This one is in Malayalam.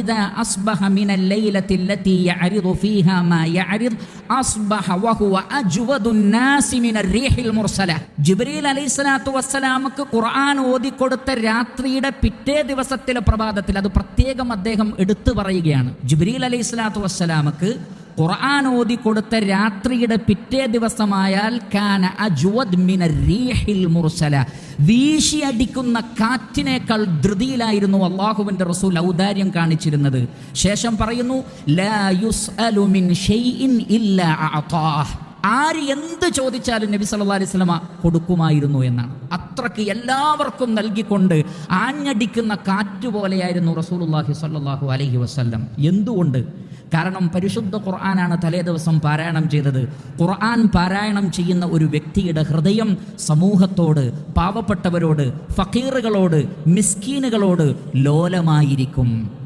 ഇദാ അസ്ബഹ യഅരിദു ഫീഹാ മാ അസ്ബഹ റീഹിൽ മുർസല ജിബ്രീൽ അലൈഹിസ്സലാത്തു ഖുർആൻ ഓതിക്കൊടുത്ത രാത്രിയുടെ പിറ്റേ ദിവസത്തിലെ പ്രഭാതത്തിൽ അത് പ്രത്യേകം അദ്ദേഹം എടുത്തു പറയുകയാണ്. ജിബ്രീൽ അലൈഹിസ്സലാത്തു വസ്സലാമക്ക് ഖുർആൻ ഓതി കൊടുത്ത രാത്രിയുടെ പിറ്റേ ദിവസമായാൽ കാന അജ്വദ് മിന റീഹിൽ മുർസല. വീശി അടിക്കുന്ന കാറ്റിനേക്കാൾ ധൃതിയിലായിരുന്നു അള്ളാഹുവിന്റെ റസൂൽ ഔദാര്യം കാണിച്ചിരുന്നത്. ശേഷം പറയുന്നു ലാ യുസ്അലു മിൻ ഷൈഇൻ ഇല്ലാ അഅതാഹ്. ആര് എന്ത് ചോദിച്ചാലും നബി സല്ലല്ലാഹു അലൈഹി വസല്ലമ കൊടുക്കുമായിരുന്നു എന്നാണ്. അത്രയ്ക്ക് എല്ലാവർക്കും നൽകിക്കൊണ്ട് ആഞ്ഞടിക്കുന്ന കാറ്റ് പോലെയായിരുന്നു റസൂലുള്ളാഹി സല്ലല്ലാഹു അലൈഹി വസല്ലം. എന്തുകൊണ്ട്? കാരണം പരിശുദ്ധ ഖുർആനാണ് തലേ ദിവസം പാരായണം ചെയ്തത്. ഖുർആൻ പാരായണം ചെയ്യുന്ന ഒരു വ്യക്തിയുടെ ഹൃദയം സമൂഹത്തോട് പാവപ്പെട്ടവരോട് ഫക്കീറുകളോട് മിസ്കീനുകളോട് ലോലമായിരിക്കും.